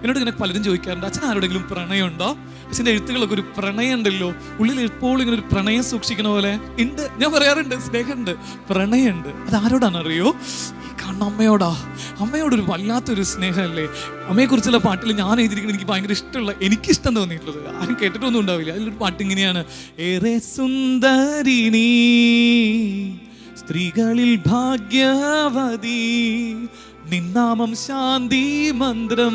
എന്നോട് ഇങ്ങനെ പലരും ചോദിക്കാറുണ്ട് അച്ഛൻ ആരോടെങ്കിലും പ്രണയമുണ്ടോ? അച്ഛന്റെ എഴുത്തുകളൊക്കെ ഒരു പ്രണയം ഉണ്ടല്ലോ ഉള്ളിൽ എപ്പോഴും ഇങ്ങനെ ഒരു പ്രണയം സൂക്ഷിക്കണ പോലെ ഉണ്ട്. ഞാൻ പറയാറുണ്ട് സ്നേഹമുണ്ട് പ്രണയമുണ്ട്. അത് കണ്ണമ്മയോടാ കാണുന്ന അമ്മയോടാ. അമ്മയോടൊരു വല്ലാത്തൊരു സ്നേഹമല്ലേ? അമ്മയെക്കുറിച്ചുള്ള പാട്ടിൽ ഞാൻ എഴുതിയിരിക്കുന്നത് എനിക്ക് ഭയങ്കര ഇഷ്ടമുള്ള എനിക്കിഷ്ടം തോന്നിയിട്ടുള്ളത്. ആരും കേട്ടിട്ടൊന്നും ഉണ്ടാവില്ല. അതിലൊരു പാട്ട് ഇങ്ങനെയാണ് ഏറെ സുന്ദരിണീ സ്ത്രീകളിൽ ഭാഗ്യവതി നിന്നാമം ശാന്തി മന്ത്രം.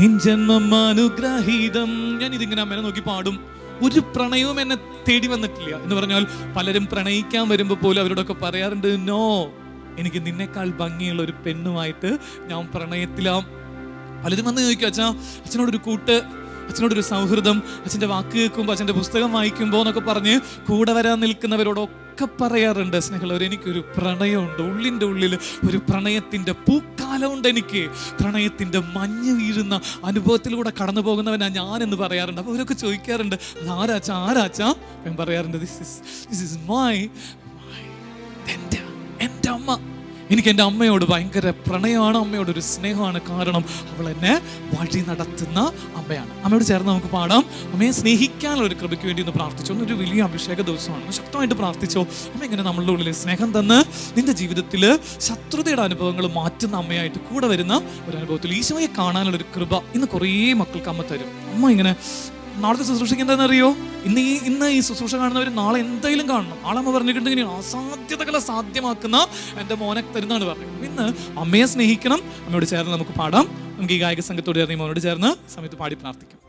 നിൻ ജന്മം അനുഗ്രഹീതം. ഞാൻ ഇതിങ്ങനെ അമ്മനെ നോക്കി പാടും. ഒരു പ്രണയവും എന്നെ തേടി വന്നിട്ടില്ല. എന്ന് പറഞ്ഞാൽ പലരും പ്രണയിക്കാൻ വരുമ്പോൾ പോലും അവരോടൊക്കെ പറയാറുണ്ട് നോ എനിക്ക് നിന്നെക്കാൾ ഭംഗിയുള്ള ഒരു പെണ്ണുമായിട്ട് ഞാൻ പ്രണയത്തിലാം. പലരും വന്ന് ചോദിക്കും അച്ഛാ അച്ഛനോടൊരു കൂട്ട് അച്ഛനോടൊരു സൗഹൃദം അച്ഛന്റെ വാക്ക് കേൾക്കുമ്പോൾ അച്ഛന്റെ പുസ്തകം വായിക്കുമ്പോൾ എന്നൊക്കെ പറഞ്ഞ് കൂടെ വരാൻ നിൽക്കുന്നവരോടൊക്കെ പറയാറുണ്ട് സ്നേഹമുള്ളവർ എനിക്കൊരു പ്രണയമുണ്ട്. ഉള്ളിന്റെ ഉള്ളിൽ ഒരു പ്രണയത്തിന്റെ പൂക്കാലമുണ്ട് എനിക്ക്. പ്രണയത്തിന്റെ മഞ്ഞ് വീഴുന്ന അനുഭവത്തിലൂടെ കടന്നു പോകുന്നവനാ ഞാനെന്ന് പറയാറുണ്ട്. അപ്പോൾ അവരൊക്കെ ചോദിക്കാറുണ്ട് അത് ആരാച്ച? ആരാച്ച ഞാൻ പറയാറുണ്ട് this is this is my എന്റെ എന്റെ അമ്മ. എനിക്ക് എന്റെ അമ്മയോട് ഭയങ്കര പ്രണയമാണ് അമ്മയോട് ഒരു സ്നേഹമാണ്. കാരണം അവൾ എന്നെ വഴി നടത്തുന്ന അമ്മയാണ്. അമ്മയോട് ചേർന്ന് നമുക്ക് പാടാം. അമ്മയെ സ്നേഹിക്കാനുള്ള ഒരു കൃപയ്ക്ക് വേണ്ടി ഒന്ന് പ്രാർത്ഥിച്ചു. ഒന്നൊരു വലിയ അഭിഷേക ദിവസമാണ്. ശക്തമായിട്ട് പ്രാർത്ഥിച്ചോ. അമ്മ ഇങ്ങനെ നമ്മളുടെ ഉള്ളിൽ സ്നേഹം തന്ന് നിന്റെ ജീവിതത്തിൽ ശത്രുതയുടെ അനുഭവങ്ങൾ മാറ്റുന്ന അമ്മയായിട്ട് കൂടെ വരുന്ന ഒരു അനുഭവത്തിൽ ഈശോയെ കാണാനുള്ള ഒരു കൃപ ഇന്ന് കുറേ മക്കൾക്ക് അമ്മ തരും. അമ്മ ഇങ്ങനെ നാളത്തെ ശുശ്രൂഷയ്ക്ക് എന്താണെന്നറിയോ ഇന്ന് ഈ ഇന്ന് ഈ ശുശ്രൂഷ കാണുന്നവർ നാളെ എന്തെങ്കിലും കാണണം. ആളമ്മ പറഞ്ഞിട്ടുണ്ടെങ്കിൽ അസാധ്യതകളെ സാധ്യമാക്കുന്ന എന്റെ മോനെ തരുന്നതാണ് പറഞ്ഞത്. ഇന്ന് അമ്മയെ സ്നേഹിക്കണം. അമ്മയോട് ചേർന്ന് നമുക്ക് പാടാം. നമുക്ക് ഈ ഗായക സംഘത്തോട് ചേർന്ന് ഈ മോനോട് ചേർന്ന് സമയത്ത് പാടി പ്രാർത്ഥിക്കാം.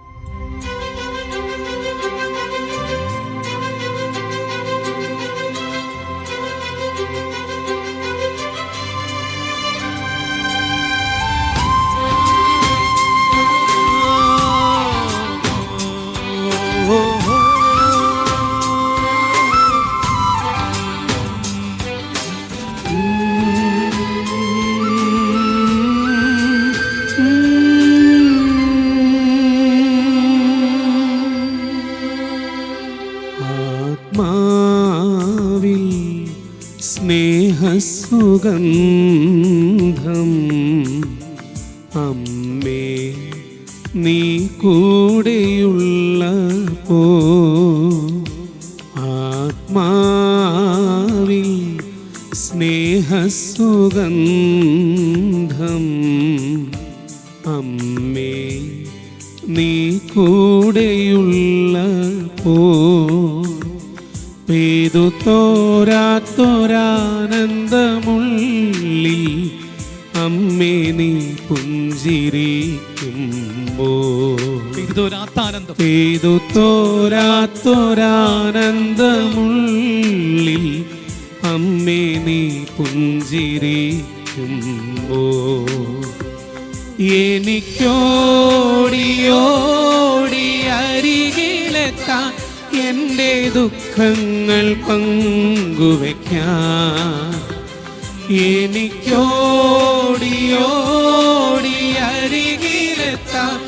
സ്നേഹസുഗന്ധം അമ്മേ നീ കൂടെയുള്ള പോ. ആത്മാവിൽ സ്നേഹസുഗന്ധം. അമ്മേ നീ കൂടെയുള്ള പോ. പെയ്തു അമ്മേ നീ പുഞ്ചിരിക്കുമ്പോ. ഏതു തോരാത്തൊരാനന്ദമുള്ളിൽ അമ്മേ നീ പുഞ്ചിരിക്കുമ്പോ. എനിക്കോടിയോടി അരികിലെത്താൻ എന്റെ ദുഃഖങ്ങൾ പങ്കുവയ്ക്കാൻ എനിക്കോടിയോടി അരികിലെത്താം.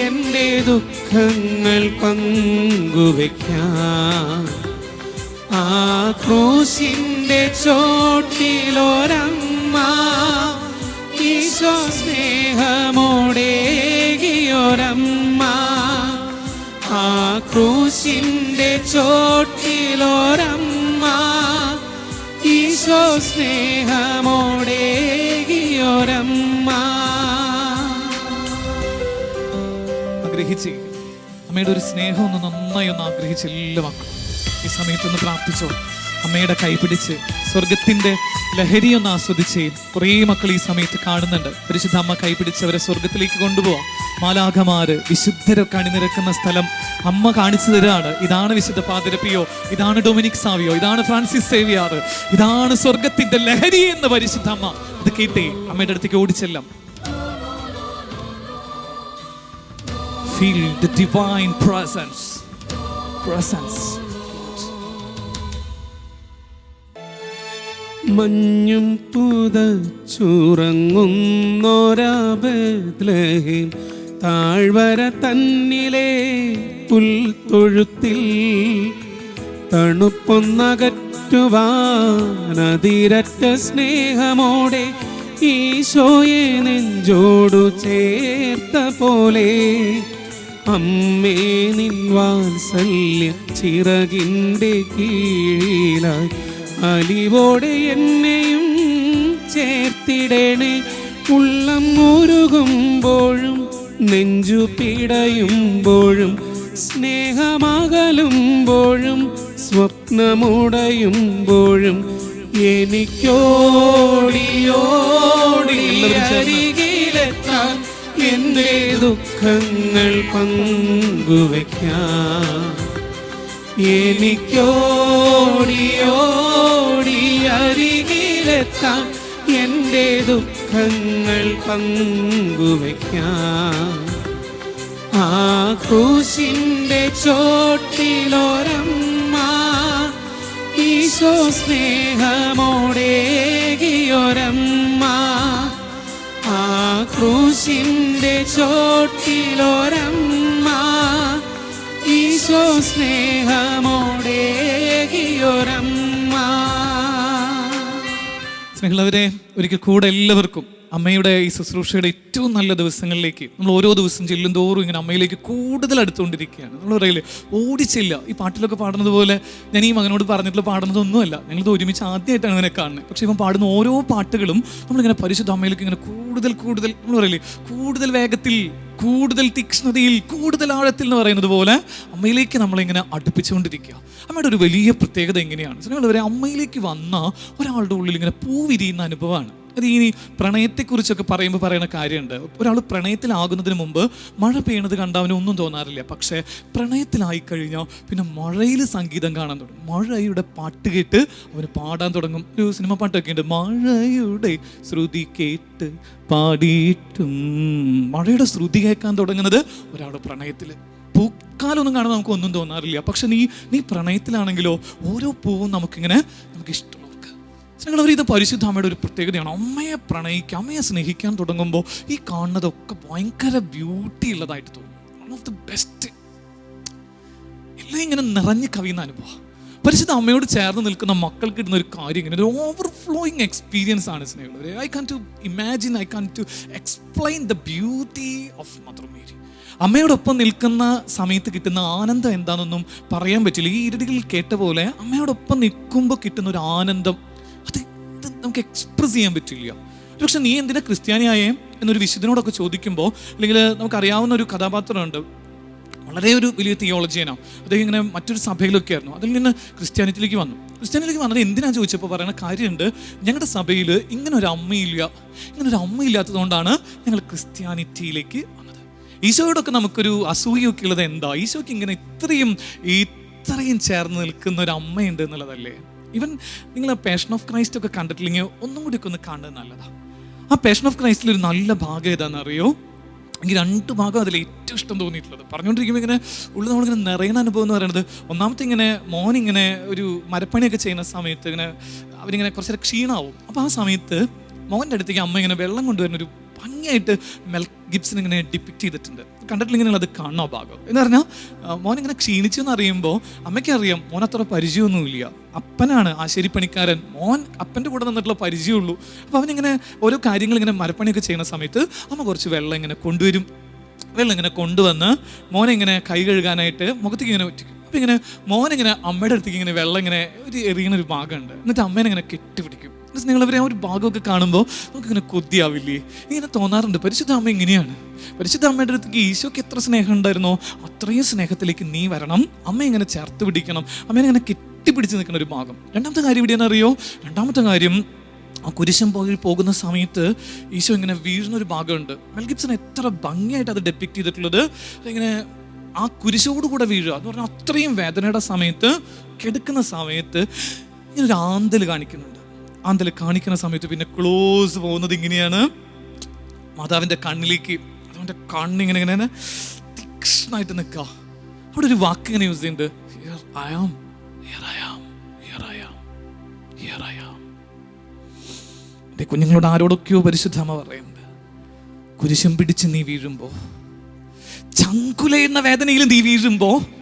എന്റെ ദുഃഖങ്ങൾ പങ്കുവയ്ക്കാൻ ആ ക്രൂശിന്റെ ചോട്ടിലൊരമ്മ ഈശോ സ്നേഹമോടേകിയൊരമ്മ. ആ ക്രൂശിന്റെ ചോട്ടിലൊരമ്മ ഈശോ അമ്മയുടെ ഒരു സ്നേഹം ഒന്ന് നന്നായി ഒന്ന് ആഗ്രഹിച്ച് എല്ലാ ഈ സമയത്തൊന്ന് പ്രാർത്ഥിച്ചോ. അമ്മയുടെ കൈപിടിച്ച് സ്വർഗത്തിന്റെ ലഹരി ഒന്ന് ആസ്വദിച്ച് കുറേ മക്കൾ ഈ സമയത്ത് കാണുന്നുണ്ട്. പരിശുദ്ധ അമ്മ കൈ പിടിച്ച് അവരെ സ്വർഗത്തിലേക്ക് കൊണ്ടുപോവാം. മാലാഖമാര് വിശുദ്ധരൊക്കെ അണിനിരക്കുന്ന സ്ഥലം അമ്മ കാണിച്ചു തരാണ്. ഇതാണ് വിശുദ്ധ പാതിരപ്പിയോ? ഇതാണ് ഡൊമിനിക് സാവിയോ? ഇതാണ് ഫ്രാൻസിസ് സേവിയാറ് ഇതാണ് സ്വർഗത്തിന്റെ ലഹരി എന്ന് പരിശുദ്ധ അമ്മ അത് കേട്ടേ. അമ്മയുടെ അടുത്തേക്ക് ഓടിച്ചെല്ലാം. Feel the divine presence Presence. മഞ്ഞും പുതച്ചുറങ്ങുന്നൊരാബേദ്ലഹീം. താഴ്വര തന്നിലെ പുൽത്തൊഴുത്തിൽ തണുപ്പൊന്നകറ്റുവാനതിരറ്റ സ്നേഹമോടെ ഈശോയെ നെഞ്ചോടു ചേർത്ത പോലെ. അമ്മേ നിൻ വാത്സല്യ ചിറകിന്റെ കീഴിലായി. അലിവോടെ എന്നെയും ചേർത്തിടണേ. ഉള്ളം മുരുകുമ്പോഴും നെഞ്ചു പിടയുമ്പോഴും സ്നേഹമകലുമ്പോഴും സ്വപ്നമുടയുമ്പോഴും എനിക്കോടിയോടി അരികിലെത്താൻ എന്റെ ദുഃഖങ്ങൾ പങ്കുവയ്ക്കാം. എനിക്കോടിയോടി അരികിലെത്താൻ എന്റെ ദുഃഖങ്ങൾ പങ്കുവയ്ക്കാം ആ ക്രൂശിന്റെ ചോട്ടിലോരമ്മ ഈശോ സ്നേഹമോടേകിയൊരമ്മ. ആ ക്രൂശിന്റെ ചോട്ടിലോരമ്മ ഈശോ സ്നേഹമോടേകിയൊരമ്മ. സ്നേഹമുള്ളവരെ ഒരിക്കൽ കൂടെ എല്ലാവർക്കും അമ്മയുടെ ഈ ശുശ്രൂഷയുടെ ഏറ്റവും നല്ല ദിവസങ്ങളിലേക്ക് നമ്മൾ ഓരോ ദിവസം ചെല്ലും തോറും ഇങ്ങനെ അമ്മയിലേക്ക് കൂടുതൽ അടുത്തുകൊണ്ടിരിക്കുകയാണ്. നമ്മൾ പറയില്ലേ ഓടിച്ചില്ല ഈ പാട്ടിലൊക്കെ പാടുന്നത് പോലെ ഞാൻ ഈ മകനോട് പറഞ്ഞിട്ടുള്ള പാടുന്നതൊന്നുമല്ല. ഞങ്ങളിത് ഒരുമിച്ച് ആദ്യമായിട്ടാണ് ഇവനെ കാണുന്നത്. പക്ഷെ ഇവൻ പാടുന്ന ഓരോ പാട്ടുകളും നമ്മളിങ്ങനെ പരിശുദ്ധ അമ്മയിലേക്ക് ഇങ്ങനെ കൂടുതൽ കൂടുതൽ നമ്മൾ പറയില്ലേ കൂടുതൽ വേഗത്തിൽ കൂടുതൽ തീക്ഷ്ണതയിൽ കൂടുതൽ ആഴത്തിൽ എന്ന് പറയുന്നത് പോലെ അമ്മയിലേക്ക് നമ്മളിങ്ങനെ അടുപ്പിച്ചുകൊണ്ടിരിക്കുക. അമ്മയുടെ ഒരു വലിയ പ്രത്യേകത എങ്ങനെയാണ് നിങ്ങളവരെ അമ്മയിലേക്ക് വന്ന ഒരാളുടെ ഉള്ളിൽ ഇങ്ങനെ പൂ വിരിയുന്ന അനുഭവമാണ്. അത് പ്രണയത്തെക്കുറിച്ചൊക്കെ പറയുമ്പോൾ പറയുന്ന കാര്യമുണ്ട്. ഒരാൾ പ്രണയത്തിലാകുന്നതിന് മുമ്പ് മഴ പെയ്യണത് കണ്ട ഒന്നും തോന്നാറില്ല. പക്ഷേ പ്രണയത്തിലായി കഴിഞ്ഞാൽ പിന്നെ മഴയിൽ സംഗീതം കാണാൻ തുടങ്ങും. മഴയുടെ പാട്ട് കേട്ട് അവന് പാടാൻ തുടങ്ങും. ഒരു സിനിമ പാട്ടൊക്കെ ഉണ്ട്. മഴയുടെ ശ്രുതി കേട്ട് പാടിയിട്ടും. മഴയുടെ ശ്രുതി കേൾക്കാൻ തുടങ്ങുന്നത് ഒരാളുടെ പ്രണയത്തിൽ പൂക്കാലൊന്നും കാണാൻ നമുക്ക് ഒന്നും തോന്നാറില്ല. പക്ഷെ നീ നീ പ്രണയത്തിലാണെങ്കിലോ ഓരോ പൂവും നമുക്കിങ്ങനെ നമുക്ക് ഇഷ്ടമുള്ളവർക്ക് ഞങ്ങൾ ഇത് പരിശുദ്ധ അമ്മയുടെ ഒരു പ്രത്യേകതയാണ്. അമ്മയെ പ്രണയിക്കുക അമ്മയെ സ്നേഹിക്കാൻ തുടങ്ങുമ്പോൾ ഈ കാണുന്നതൊക്കെ ഭയങ്കര ബ്യൂട്ടി ഉള്ളതായിട്ട് തോന്നും. വൺ ഓഫ് ദി ബെസ്റ്റ് എല്ലാം ഇങ്ങനെ നിറഞ്ഞു കവിയുന്ന അനുഭവം. പരിശുദ്ധ അമ്മയോട് ചേർന്ന് നിൽക്കുന്ന മക്കൾക്ക് കിട്ടുന്ന ഒരു കാര്യം ഇങ്ങനെ ഒരു ഓവർഫ്ലോയിങ് എക്സ്പീരിയൻസ് ആണ് സ്നേഹിതരെ I can to imagine I can to explain the beauty of mother Mary അമ്മയോടൊപ്പം നിൽക്കുന്ന സമയത്ത് കിട്ടുന്ന ആനന്ദം എന്താണെന്നൊന്നും പറയാൻ പറ്റില്ല. ഈ ഇരുടികളിൽ കേട്ട പോലെ അമ്മയോടൊപ്പം നിൽക്കുമ്പോൾ കിട്ടുന്ന ഒരു ആനന്ദം നമുക്ക് എക്സ്പ്രസ് ചെയ്യാൻ പറ്റില്ല. പക്ഷെ നീ എന്തിനാ ക്രിസ്ത്യാനിയായേ എന്നൊരു വിശുദ്ധനോടൊക്കെ ചോദിക്കുമ്പോൾ അല്ലെങ്കിൽ നമുക്കറിയാവുന്ന ഒരു കഥാപാത്രമുണ്ട്. വളരെ ഒരു വലിയ തിയോളജിയനാണ് അദ്ദേഹം ഇങ്ങനെ മറ്റൊരു സഭയിലൊക്കെ ആയിരുന്നു. അതിൽ നിന്ന് ക്രിസ്ത്യാനിറ്റിയിലേക്ക് വന്നു. ക്രിസ്ത്യാനിറ്റിയിലേക്ക് വന്നത് എന്തിനാ ചോദിച്ചപ്പോൾ പറയുന്ന കാര്യമുണ്ട്. ഞങ്ങളുടെ സഭയിൽ ഇങ്ങനെ ഒരു അമ്മയില്ല. ഇങ്ങനെ ഒരു അമ്മയില്ലാത്തതുകൊണ്ടാണ് ഞങ്ങൾ ക്രിസ്ത്യാനിറ്റിയിലേക്ക് വന്നത്. ഈശോയോടൊക്കെ നമുക്കൊരു അസൂയൊക്കെ ഉള്ളത് എന്താ? ഈശോയ്ക്ക് ഇങ്ങനെ ഇത്രയും ഇത്രയും ചേർന്ന് നിൽക്കുന്ന ഒരു അമ്മയുണ്ട് എന്നുള്ളതല്ലേ? ഇവൻ നിങ്ങൾ ആ പാഷൻ ഓഫ് ക്രൈസ്റ്റ് ഒക്കെ കണ്ടിട്ടില്ലെങ്കിൽ ഒന്നും കൂടി ഒക്കെ ഒന്ന് കാണുന്നത് നല്ലതാണ് ആ പാഷൻ ഓഫ് ക്രൈസ്റ്റിൽ ഒരു നല്ല ഭാഗം ഏതാണെന്ന് അറിയോ എനിക്ക് രണ്ട് ഭാഗം അതിൽ ഏറ്റവും ഇഷ്ടം തോന്നിയിട്ടുള്ളത്. പറഞ്ഞുകൊണ്ടിരിക്കുമ്പോൾ ഇങ്ങനെ ഉള്ളിൽ നമ്മളിങ്ങനെ നിറയുന്ന അനുഭവം എന്ന് പറയുന്നത് ഒന്നാമത്തെ ഇങ്ങനെ മോൻ ഇങ്ങനെ ഒരു മരപ്പണിയൊക്കെ ചെയ്യുന്ന സമയത്ത് ഇങ്ങനെ അവരിങ്ങനെ കുറച്ചേരം ക്ഷീണാവും. അപ്പോൾ ആ സമയത്ത് മോന്റെ അടുത്തേക്ക് അമ്മ ഇങ്ങനെ വെള്ളം കൊണ്ടുവരുന്ന ഒരു ഭംഗിയായിട്ട് മെൽ ഗിബ്സൺ ഇങ്ങനെ ഡിപ്പിക്റ്റ് ചെയ്തിട്ടുണ്ട്. കണ്ടിട്ടില്ലെങ്കിൽ നിങ്ങൾ അത് കാണണോ ഭാഗം? എന്ന് പറഞ്ഞാൽ മോൻ ഇങ്ങനെ ക്ഷീണിച്ചു എന്ന് അറിയുമ്പോൾ അമ്മയ്ക്ക് അറിയാം മോൻ അത്ര പരിചയമൊന്നുമില്ല. അപ്പനാണ് ആശാരിപ്പണിക്കാരൻ. മോൻ അപ്പന്റെ കൂടെ നിന്നിട്ടുള്ള പരിചയമുള്ളൂ അപ്പോൾ അവനിങ്ങനെ ഓരോ കാര്യങ്ങൾ ഇങ്ങനെ മരപ്പണിയൊക്കെ ചെയ്യുന്ന സമയത്ത് അമ്മ കുറച്ച് വെള്ളം ഇങ്ങനെ കൊണ്ടുവരും. വെള്ളം ഇങ്ങനെ കൊണ്ടുവന്ന് മോനെ ഇങ്ങനെ കൈ കഴുകാനായിട്ട് മുഖത്തേക്ക് ഇങ്ങനെ അപ്പം ഇങ്ങനെ മോനിങ്ങനെ അമ്മയുടെ അടുത്തേക്ക് ഇങ്ങനെ വെള്ളം ഇങ്ങനെ ഒരു എറിയുന്ന ഒരു ഭാഗമുണ്ട്. എന്നിട്ട് അമ്മേനെ ഇങ്ങനെ കെട്ടിപ്പിടിക്കും. എന്നിട്ട് നിങ്ങളവരെ ആ ഒരു ഭാഗമൊക്കെ കാണുമ്പോൾ നമുക്കിങ്ങനെ കൊതിയാവില്ലേ? ഇങ്ങനെ തോന്നാറുണ്ട്. പരിശുദ്ധ അമ്മ ഇങ്ങനെയാണ് പരിശുദ്ധ അമ്മയുടെ അടുത്തേക്ക് ഈശോയ്ക്ക് എത്ര സ്നേഹം ഉണ്ടായിരുന്നോ? അത്രയും സ്നേഹത്തിലേക്ക് നീ വരണം. അമ്മ ഇങ്ങനെ ചേർത്ത് പിടിക്കണം. അമ്മേനെ ഇങ്ങനെ കെട്ടിപ്പിടിച്ച് നിൽക്കുന്ന ഒരു ഭാഗം. രണ്ടാമത്തെ കാര്യം ഇവിടെയാണ് അറിയോ? രണ്ടാമത്തെ കാര്യം ആ കുരിശം പോയി പോകുന്ന സമയത്ത് ഈശോ ഇങ്ങനെ വീഴുന്ന ഒരു ഭാഗമുണ്ട് മെൽഗിപ്സൺ എത്ര ഭംഗിയായിട്ട് അത് ഡെപ്പിക്ട് ചെയ്തിട്ടുള്ളത്. ഇങ്ങനെ ആ കുരിശോടുകൂടെ വീഴുക. എന്ന് പറഞ്ഞാൽ അത്രയും വേദനയുടെ സമയത്ത് കെടുക്കുന്ന സമയത്ത് ഇങ്ങനെ ഒരു ആന്തൽ കാണിക്കുന്നുണ്ട്. ആന്തൽ കാണിക്കുന്ന സമയത്ത് പിന്നെ ക്ലോസ് പോകുന്നത് ഇങ്ങനെയാണ്. മാതാവിന്റെ കണ്ണിലേക്ക് അവന്റെ കണ്ണിങ്ങനെ ഇങ്ങനെ തീക്ഷ്ണമായിട്ട് നിൽക്കുക. അവിടെ ഒരു വാക്ക് ഇങ്ങനെ യൂസ് ചെയ്യുന്നുണ്ട്. Here I am here I am here I am here I am കുഞ്ഞുങ്ങളോട് ആരോടൊക്കെയോ പരിശുദ്ധമ പറയുന്നുണ്ട്. കുരിശം പിടിച്ച് നീ വീഴുമ്പോൾ ചങ്കുലയുന്ന വേദനയിൽ നീ വീഴുമ്പോൾ